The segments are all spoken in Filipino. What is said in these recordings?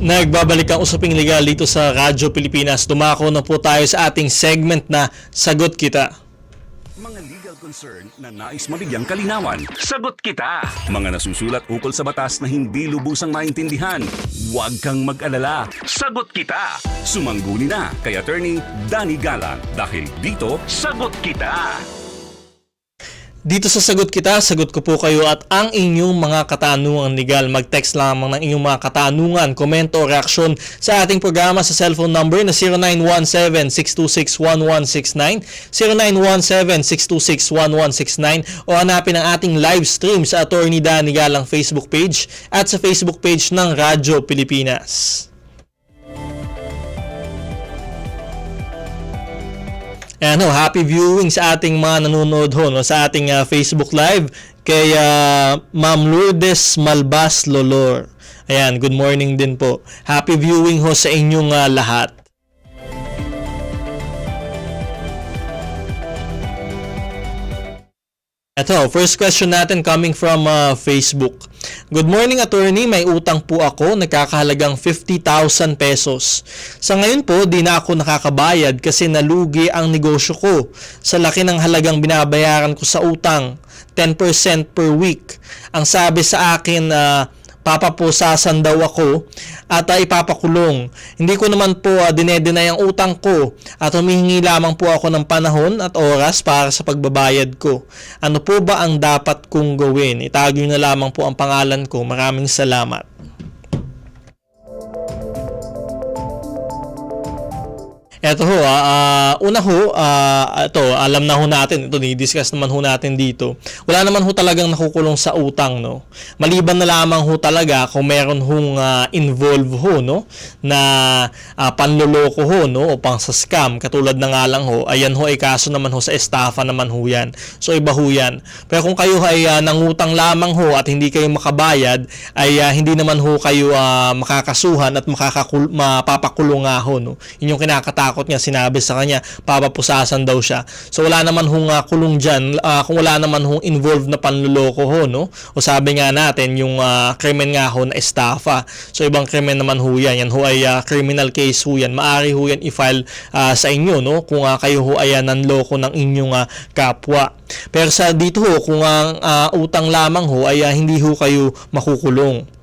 Nagbabalik ang usaping legal dito sa Radyo Pilipinas. Dumako na po tayo sa ating segment na Sagot Kita. Mga legal concern na nais mabigyang kalinawan. Sagot kita! Mga nasusulat ukol sa batas na hindi lubusang maintindihan. Huwag kang mag-alala. Sagot kita! Sumangguni na kay Attorney Danny Galang dahil dito, Sagot Kita! Dito sa Sagot Kita, sagot ko po kayo at ang inyong mga katanungan legal. Mag-text lamang ng inyong mga katanungan, komento o reaksyon sa ating programa sa cellphone number na 0917-626-1169, 0917-626-1169 o hanapin ang ating live stream sa Attorney Danny Galang Facebook page at sa Facebook page ng Radyo Pilipinas. Ayan ho, happy viewing sa ating mga nanonood ho, no, sa ating ah, Facebook Live kay ah, Ma'am Lourdes Malbas Lolor. Ayan, good morning din po. Happy viewing ho sa inyong ah, lahat. Ito, first question natin coming from uh, Facebook. Good morning, attorney. May utang po ako, nagkakahalagang 50,000 pesos. Sa ngayon po, di na ako nakakabayad kasi nalugi ang negosyo ko. Sa laki ng halagang binabayaran ko sa utang, 10% per week. Ang sabi sa akin na papapusasan daw ako at uh, ipapakulong. Hindi ko naman po uh, dinedenay ang utang ko at humihingi lamang po ako ng panahon at oras para sa pagbabayad ko. Ano po ba ang dapat kong gawin? Itago na lamang po ang pangalan ko. Maraming salamat. Eto ho, ah, una ho, ah, ito, alam na ho natin, ito, ni-discuss naman ho natin dito. Wala naman ho talagang nakukulong sa utang, no? Maliban na lamang ho talaga kung meron hong ah, involve ho, no? Na ah, panloloko ho, no? O pang sa scam, katulad na nga lang ho, ayan ho, ay kaso naman ho sa estafa naman ho yan. So, iba ho yan. Pero kung kayo ay ah, nangutang lamang ho at hindi kayo makabayad, ay ah, hindi naman ho kayo ah, makakasuhan at makakakul- mapapakulong nga ho, no? Yun yung kinakatakot niya, sinabi sa kanya, papapusasan daw siya. So wala naman hong uh, kulong dyan, ah, kung wala naman hong involved na panluloko ho, no? O sabi nga natin, yung uh, krimen nga ho na estafa. So ibang krimen naman ho yan. Yan ho ay ah, criminal case ho yan. Maari ho yan i-file ah, sa inyo, no? Kung ah, kayo ho ay uh, nanloko ng inyong ah, kapwa. Pero sa dito ho, kung ang ah, utang lamang ho ay ah, hindi ho kayo makukulong.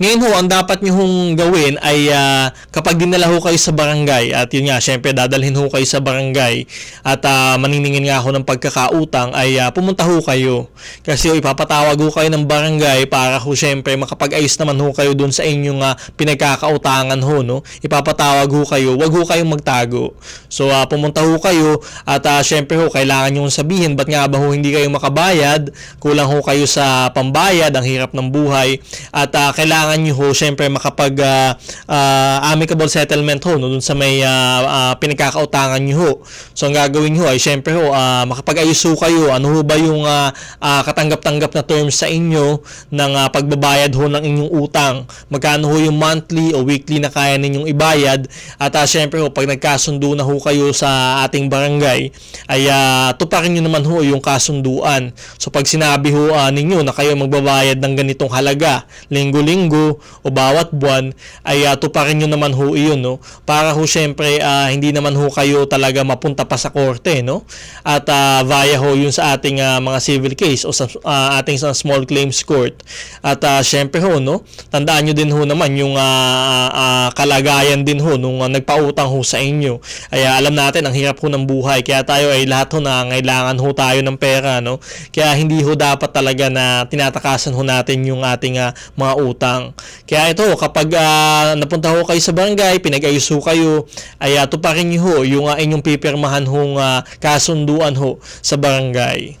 Ngayon ho, ang dapat nyo hong gawin ay ah, kapag dinala ho kayo sa barangay at yun nga, syempre dadalhin ho kayo sa barangay at ah, maniningin nga ho ng pagkakautang ay ah, pumunta ho kayo. Kasi ho, ipapatawag ho kayo ng barangay para ho syempre makapag-ayos naman ho kayo dun sa inyong ah, pinagkakautangan ho. No? Ipapatawag ho kayo, wag ho kayong magtago. So ah, pumunta ho kayo at ah, syempre ho, kailangan nyo sabihin ba't nga ba ho hindi kayo makabayad, kulang ho kayo sa pambayad, ang hirap ng buhay at ah, kailangan nyo ho syempre makapag ah, ah, amicable settlement ho no, dun sa may ah, ah, pinagkakautangan nyo ho. So ang gagawin ho ay syempre ho ah, makapag-ayos kayo ano ho ba yung ah, ah, katanggap-tanggap na terms sa inyo ng ah, pagbabayad ho ng inyong utang. Magkano ho yung monthly o weekly na kaya ninyong ibayad at ah, syempre ho pag nagkasundo na ho kayo sa ating barangay ay uh, tuparin nyo naman ho yung kasunduan. So pag sinabi ho ah, ninyo na kayo magbabayad ng ganitong halaga linggo-linggo o bawat buwan ay uh, tuparin nyo naman ho iyon no? Para ho syempre ah, hindi naman ho kayo talaga mapunta pa sa korte no? At ah, via ho yun sa ating ah, mga civil case o sa ah, ating sa small claims court. At ah, syempre ho no? Tandaan nyo din ho naman yung ah, ah, kalagayan din ho nung ah, nagpautang ho sa inyo. Ay ah, alam natin ang hirap ho ng buhay. Kaya tayo ay lahat ho na ngailangan ho tayo ng pera no? Kaya hindi ho dapat talaga na tinatakasan ho natin yung ating ah, mga utang kaya ito kapag ah, napunta ho kayo sa barangay pinag-ayos ho kayo ay uh, tuparin nyo ho yung ah, inyong pipirmahan hong ah, kasunduan ho sa barangay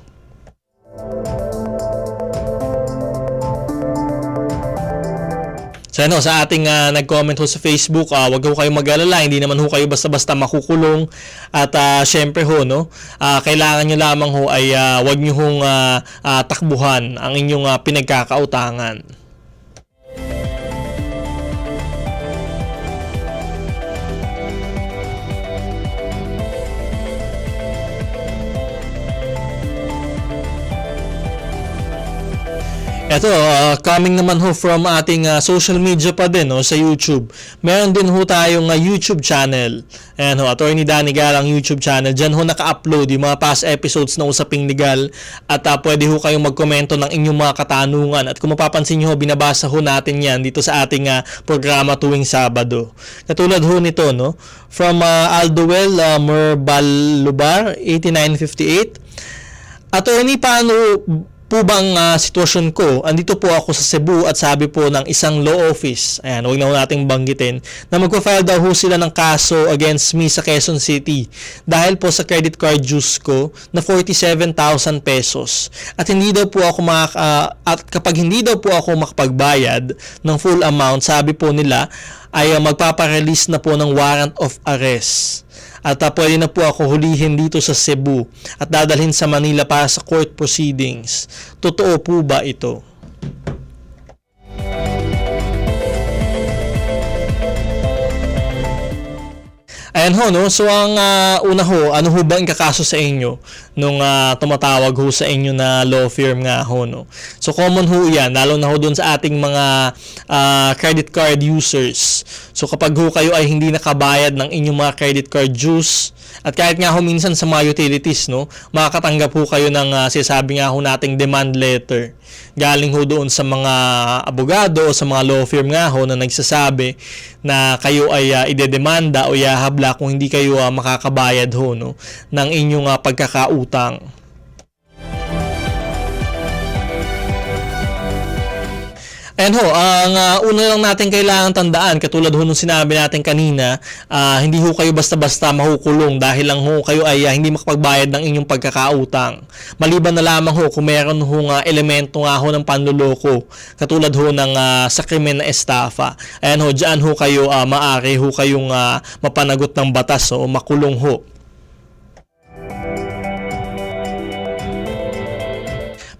So ano, sa ating ah, nag-comment ho sa Facebook, ah, wag ho kayong mag-alala, hindi naman ho kayo basta-basta makukulong. At ah, syempre ho, no, ah, kailangan nyo lamang ho ay ah, wag nyo hong ah, ah, takbuhan ang inyong ah, pinagkakautangan. Eto, uh, coming naman ho from ating uh, social media pa din no, sa YouTube. Meron din ho tayong uh, YouTube channel. Ayan ho, Attorney Danny Gal ang YouTube channel. Diyan ho naka-upload yung mga past episodes ng Usaping Legal at uh, pwede ho kayong magkomento ng inyong mga katanungan. At kung mapapansin nyo binabasa ho natin yan dito sa ating uh, programa tuwing Sabado. Katulad ho nito, no? From uh, Aldoel uh, Merbalubar, 8958. Attorney, paano po bang ah, sitwasyon ko? Andito po ako sa Cebu at sabi po ng isang law office, ayan, huwag na nating banggitin, na magpa-file daw ho sila ng kaso against me sa Quezon City dahil po sa credit card dues ko na 47,000 pesos. At hindi daw po ako mak- ah, at kapag hindi daw po ako makapagbayad ng full amount, sabi po nila ay ah, magpapa-release na po ng warrant of arrest at uh, pwede na po ako hulihin dito sa Cebu at dadalhin sa Manila para sa court proceedings. Totoo po ba ito? Ayan ho, no? So, ang ah, una ho, ano ho ba ang kakaso sa inyo nung ah, tumatawag ho sa inyo na law firm nga ho, no? So, common ho yan, lalo na ho dun sa ating mga ah, credit card users. So, kapag ho kayo ay hindi nakabayad ng inyong mga credit card dues, at kahit nga ho minsan sa mga utilities, no, makakatanggap ho kayo ng uh, sinasabi nga ho nating demand letter. Galing ho doon sa mga abogado sa mga law firm nga ho na nagsasabi na kayo ay uh, idedemanda o yahabla kung hindi kayo uh, makakabayad ho no, ng inyong uh, pagkakautang. Ayan ho, ang uh, una lang natin kailangan tandaan, katulad ho nung sinabi natin kanina, uh, hindi ho kayo basta-basta mahukulong dahil lang ho kayo ay uh, hindi makapagbayad ng inyong pagkakautang. Maliban na lamang ho kung meron ho uh, elemento nga ho ng panluloko, katulad ho ng uh, sa krimen na estafa. Ayan ho, dyan ho kayo, uh, maari ho kayong uh, mapanagot ng batas o makulong ho.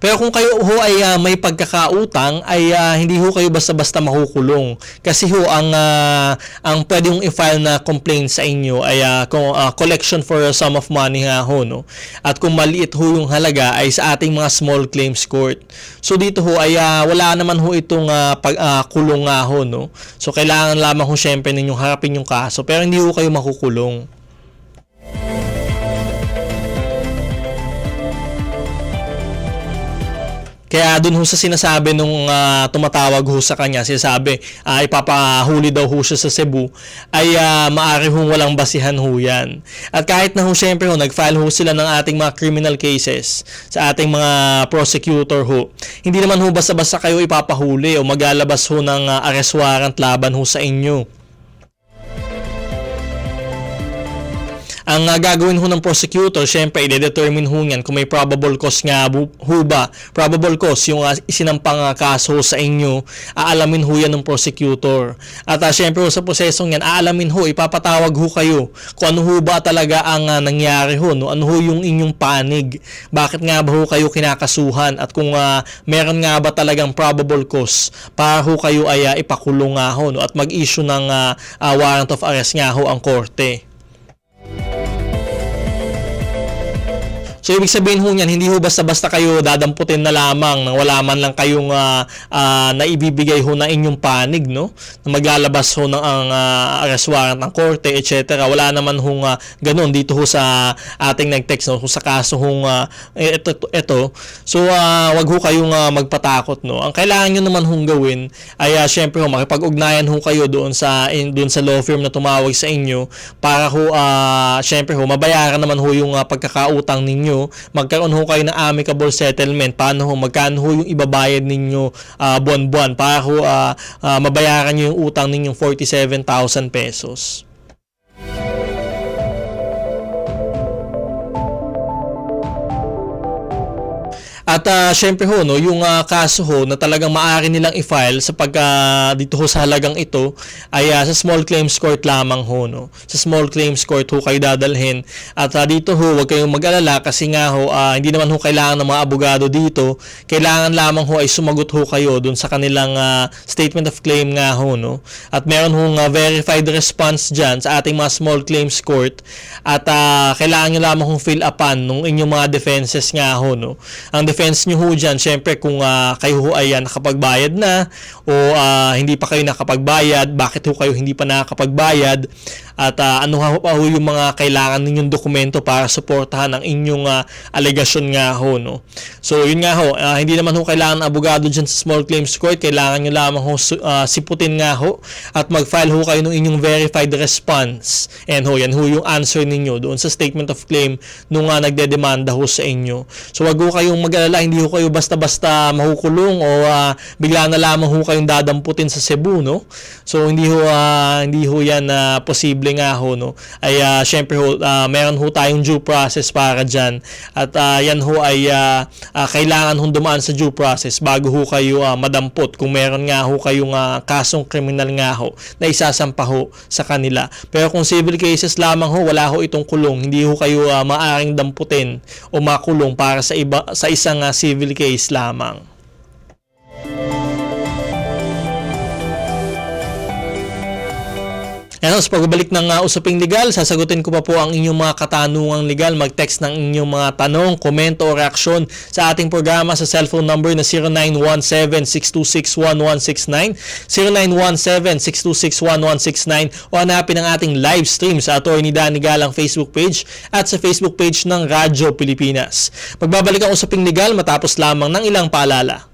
Pero kung kayo ho ay uh, may pagkakautang ay uh, hindi ho kayo basta-basta makukulong. Kasi ho ang uh, ang pwede hong i-file na complaint sa inyo ay uh, collection for a sum of money nga ho no. At kung maliit ho yung halaga ay sa ating mga small claims court. So dito ho ay uh, wala naman ho itong uh, pag uh, kulong nga ho no. So kailangan lamang ho syempre ninyong harapin yung kaso pero hindi ho kayo makukulong. Kaya dun ho sa sinasabi nung uh, tumatawag ho sa kanya, sinasabi uh, ipapahuli daw ho siya sa Cebu, ay uh, maaari hong walang basihan ho yan. At kahit na ho syempre ho, nag-file ho sila ng ating mga criminal cases sa ating mga prosecutor ho, hindi naman ho basta-basta kayo ipapahuli o maglalabas ho ng uh, arrest warrant laban ho sa inyo. Ang uh, gagawin ho ng prosecutor, syempre, i-determine ho niyan kung may probable cause nga ho ba. Probable cause, yung uh, isinampang uh, kaso sa inyo, aalamin ho yan ng prosecutor. At uh, syempre ho, sa prosesong yan, aalamin ho, ipapatawag ho kayo kung ano ho ba talaga ang uh, nangyari ho, no? ano ho yung inyong panig. Bakit nga ba ho kayo kinakasuhan at kung uh, meron nga ba talagang probable cause para ho kayo ay uh, ipakulong nga ho, no? at mag-issue ng uh, uh, warrant of arrest nga ho ang korte. So ibig sabihin ho niyan, hindi ho basta-basta kayo dadamputin na lamang nang wala man lang kayong uh, uh, naibibigay ho na inyong panig, no? Na maglalabas ho ng ang uh, arrest ng korte, etc. Wala naman ho uh, ganun dito ho sa ating nag-text no, sa kaso ho uh, ito, ito. So uh, wag ho kayong uh, magpatakot, no? Ang kailangan niyo naman hong gawin ay uh, syempre ho makipag-ugnayan ho kayo doon sa in, doon sa law firm na tumawag sa inyo para ho uh, syempre ho mabayaran naman ho yung uh, pagkakautang ninyo ninyo, magkaroon ho kayo ng amicable settlement, paano ho, magkano ho yung ibabayad ninyo uh, buwan-buwan para ho uh, uh, mabayaran nyo yung utang ninyong 47,000 pesos. At uh, syempre ho, no, yung uh, kaso ho na talagang maaari nilang i-file sa pag uh, dito ho sa halagang ito ay uh, sa small claims court lamang ho. No? Sa small claims court ho kayo dadalhin. At uh, dito ho, huwag kayong mag-alala kasi nga ho, uh, hindi naman ho kailangan ng mga abogado dito. Kailangan lamang ho ay sumagot ho kayo dun sa kanilang uh, statement of claim nga ho. No? At meron ho uh, verified response dyan sa ating mga small claims court. At uh, kailangan nyo lamang hong fill upan nung inyong mga defenses nga ho. No? Ang defense nyo ho dyan, syempre kung ah, kayo ho ay ah, nakapagbayad na o ah, hindi pa kayo nakapagbayad, bakit ho kayo hindi pa nakakapagbayad at ah, ano ha pa ho yung mga kailangan ninyong dokumento para suportahan ang inyong ah, alegasyon nga ho. No? So yun nga ho, ah, hindi naman ho kailangan ng abogado dyan sa small claims court, kailangan nyo lamang ho ah, siputin nga ho at mag-file ho kayo ng inyong verified response. And ho, yan ho yung answer ninyo doon sa statement of claim nung uh, nagdedemanda ho sa inyo. So wag ho kayong mag-alala, hindi ho kayo basta-basta mahukulong o ah, bigla na lamang ho kayong dadamputin sa Cebu, no? So hindi ho ah, hindi ho yan na posible nga ho, no? Ay ah, syempre ho, ah, meron ho tayong due process para diyan at ah, yan ho ay ah, ah, kailangan ho dumaan sa due process bago ho kayo ah, madampot kung meron nga ho kayong ah, kasong kriminal nga ho na isasampa ho sa kanila. Pero kung civil cases lamang ho, wala ho itong kulong. Hindi ho kayo ah, maaring damputin o makulong para sa iba sa isang ah, civil case lamang. Yan sa pagbabalik ng uh, usaping legal, sasagutin ko pa po ang inyong mga katanungang legal. Mag-text ng inyong mga tanong, komento o reaksyon sa ating programa sa cellphone number na 0917-626-1169, 0917-626-1169 o hanapin ang ating live stream sa Attorney Danny Galang Facebook page at sa Facebook page ng Radyo Pilipinas. Magbabalik ang usaping legal matapos lamang ng ilang paalala.